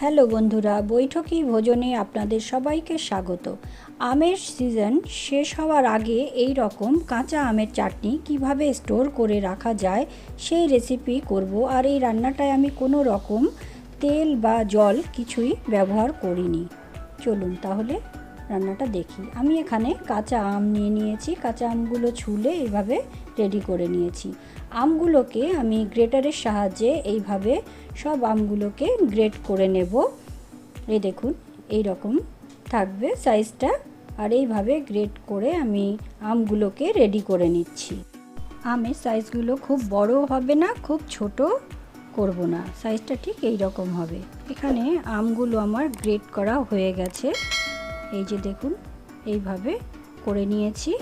Hello বন্ধুরা, বৈঠকি ভোজনে আপনাদের সবাইকে স্বাগত। আমের সিজন শেষ হওয়ার আগে এই রকম কাঁচা আমের চাটনি কীভাবে স্টোর করে রাখা যায় সেই রেসিপি করব আর এই রান্নাটায় আমি কোনো রকম তেল বা জল কিছুই ব্যবহার করিনি। চলুন তাহলে রান্নাটা দেখি। আমি এখানে কাঁচা আম নিয়ে নিয়েছি। কাঁচা আমগুলো ছুলে এইভাবে রেডি করে নিয়েছি। আমগুলোকে আমি গ্রেটারের সাহায্যে এইভাবে সব আমগুলোকে গ্রেট করে নেব। এই দেখুন এই রকম থাকবে সাইজটা আর এইভাবে গ্রেট করে আমি আমগুলোকে রেডি করে নিচ্ছি। আমের সাইজগুলো খুব বড় হবে না, খুব ছোট করব না। সাইজটা ঠিক এই রকম হবে। এখানে আমগুলো আমার গ্রেট করা হয়ে গেছে। এই যে দেখুন, এইভাবে করে নিয়েছি।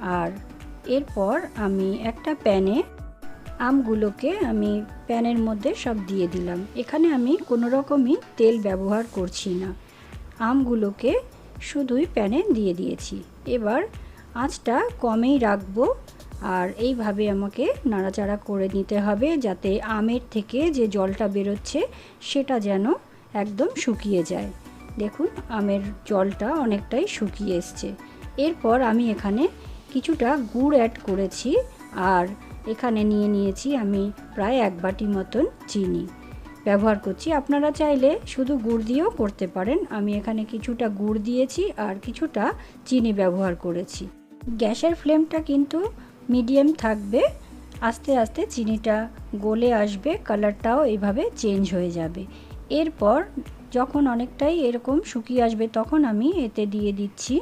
আর এরপর আমি একটা প্যানে আমগুলোকে আমি প্যানের মধ্যে সব দিয়ে দিলাম। এখানে আমি কোনো রকমই তেল ব্যবহার করছি না। আমগুলোকে শুধুই প্যানে দিয়ে দিয়েছি। এবার আঁচটা কমেই রাখব আর এইভাবে আমাকে নাড়াচাড়া করে নিতে হবে যাতে আমের থেকে যে জলটা বেরোচ্ছে সেটা যেন একদম শুকিয়ে যায়। দেখুন, আমের জলটা অনেকটাই শুকিয়ে এসছে। এরপর আমি এখানে কিছুটা গুড় অ্যাড করেছি আর এখানে নিয়ে নিয়েছি আমি প্রায় এক বাটি মতন চিনি। ব্যবহার করছি। আপনারা চাইলে শুধু গুড় দিয়েও করতে পারেন। আমি এখানে কিছুটা গুড় দিয়েছি আর কিছুটা চিনি ব্যবহার করেছি। গ্যাসের ফ্লেমটা কিন্তু মিডিয়াম থাকবে। আস্তে আস্তে চিনিটা গলে আসবে, কালারটাও এইভাবে চেঞ্জ হয়ে যাবে। এরপর যখন অনেকটাই এরকম শুকিয়ে আসবে তখন আমি এতে দিয়ে দিচ্ছি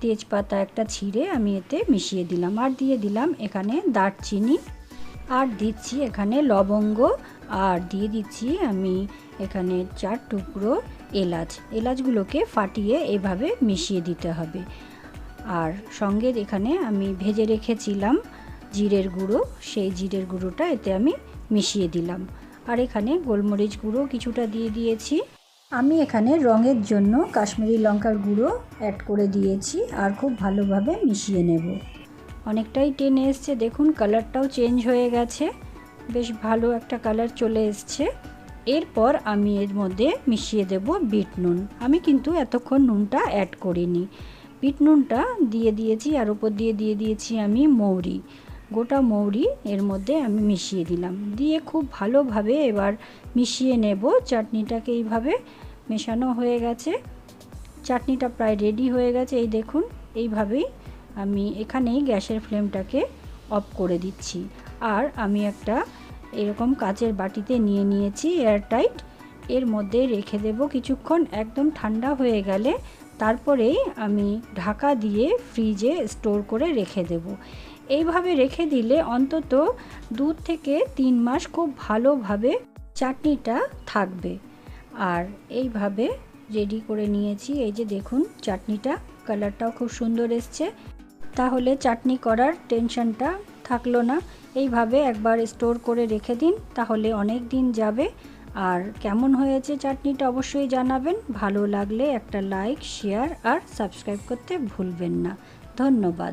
তেজপাতা একটা ছিঁড়ে আমি এতে মিশিয়ে দিলাম। আর দিয়ে দিলাম এখানে দারচিনি। আর দিচ্ছি এখানে লবঙ্গ। আর দিয়ে দিচ্ছি আমি এখানে চার টুকরো এলাচ। এলাচগুলোকে ফাটিয়ে এভাবে মিশিয়ে দিতে হবে। আর সঙ্গে এখানে আমি ভেজে রেখেছিলাম জিরের গুঁড়ো। সেই জিরের গুঁড়োটা এতে আমি মিশিয়ে দিলাম। আর এখানে গোলমরিচ গুঁড়ো কিছুটা দিয়ে দিয়েছি। আমি এখানে রঙের জন্য কাশ্মীরি লঙ্কার গুঁড়ো অ্যাড করে দিয়েছি আর খুব ভালোভাবে মিশিয়ে নেব। অনেকটাই টেনে এসছে। দেখুন কালারটাও চেঞ্জ হয়ে গেছে। বেশ ভালো একটা কালার চলে এসছে। এরপর আমি এর মধ্যে মিশিয়ে দেব বিট নুন। আমি কিন্তু এতক্ষণ নুনটা অ্যাড করিনি। বিট নুনটা দিয়ে দিয়েছি, আর ওপর দিয়ে দিয়ে দিয়েছি আমি মৌরি। গোটা মৌরি এর মধ্যে আমি মিশিয়ে দিলাম। দিয়ে খুব ভালোভাবে এবার মিশিয়ে নেব। চাটনিটাকে এইভাবে মেশানো হয়ে গেছে। চাটনিটা প্রায় রেডি হয়ে গেছে। এই দেখুন, এইভাবেই আমি এখানেই গ্যাসের ফ্লেমটাকে অফ করে দিচ্ছি। আর আমি একটা এরকম কাচের বাটিতে নিয়ে নিয়েছি এয়ারটাইট এর মধ্যে রেখে দেব কিছুক্ষণ। একদম ঠান্ডা হয়ে গেলে তারপরেই আমি ঢাকা দিয়ে ফ্রিজে স্টোর করে রেখে দেব। এইভাবে রেখে দিলে অন্তত দু থেকে তিন মাস খুব ভালোভাবে চাটনিটা থাকবে। আর এইভাবে রেডি করে নিয়েছি। এই যে দেখুন, চাটনিটা কালারটাও খুব সুন্দর এসছে। তাহলে চাটনি করার টেনশনটা থাকল না। এইভাবে একবার স্টোর করে রেখে দিন, তাহলে অনেক দিন যাবে। আর কেমন হয়েছে চাটনিটা অবশ্যই জানাবেন। ভালো লাগলে একটা লাইক শেয়ার আর সাবস্ক্রাইব করতে ভুলবেন না। ধন্যবাদ।